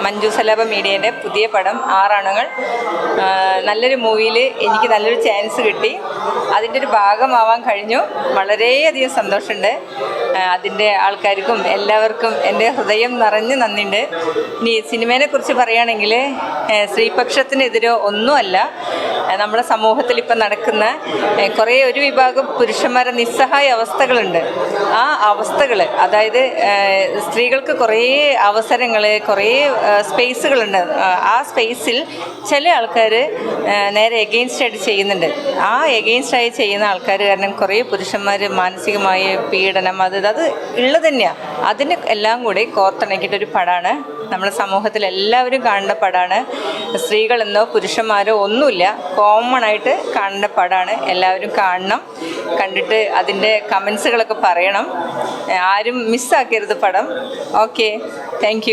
മഞ്ജു സലാബ മീഡിയേന്റെ പുതിയ പടം ആറാണുങ്ങൾ. നല്ലൊരു മൂവിയിൽ എനിക്ക് നല്ലൊരു ചാൻസ് കിട്ടി. അതിന്റെ ഒരു ഭാഗമാവാൻ കഴിഞ്ഞു. വളരെയധികം സന്തോഷമുണ്ട്. അതിന്റെ ആൾക്കാർക്കും എല്ലാവർക്കും എന്റെ ഹൃദയം നിറഞ്ഞ് നന്ദിയുണ്ട്. ഇനി സിനിമേനെ കുറിച്ച് പറയുകയാണെങ്കിൽ സ്ത്രീപക്ഷത്തിനെതിരോ ഒന്നുമല്ല. നമ്മുടെ സമൂഹത്തിൽ ഇപ്പം നടക്കുന്ന കുറേ ഒരു വിഭാഗം പുരുഷന്മാരെ നിസ്സഹായ അവസ്ഥകളുണ്ട്. ആ അവസ്ഥകൾ അതായത് സ്ത്രീകൾക്ക് കുറേ അവസരങ്ങൾ കുറേ സ്പേസുകളുണ്ട്. ആ സ്പേസിൽ ചില ആൾക്കാർ നേരെ എഗെയിൻസ്റ്റ് ആയിട്ട് ചെയ്യുന്നുണ്ട്. ആ എഗെയിൻസ്റ്റ് ആയി ചെയ്യുന്ന ആൾക്കാർ കാരണം കുറേ പുരുഷന്മാർ മാനസികമായ പീഡനം അത് അത് ഉള്ളത് തന്നെയാണ് അതിന് എല്ലാം കൂടി കോർത്തിണക്കിയിട്ടൊരു പടമാണ് നമ്മുടെ സമൂഹത്തിൽ എല്ലാവരും കാണുന്ന പടമാണ് സ്ത്രീകളെന്നോ പുരുഷന്മാരോ ഒന്നുമില്ല. കോമൺ ആയിട്ട് കാണുന്ന പടമാണ് എല്ലാവരും കാണണം. കണ്ടിട്ട് അതിന്റെ കമൻസുകളൊക്കെ പറയണം. ആരും മിസ്സാക്കരുത് പടം. Okay thank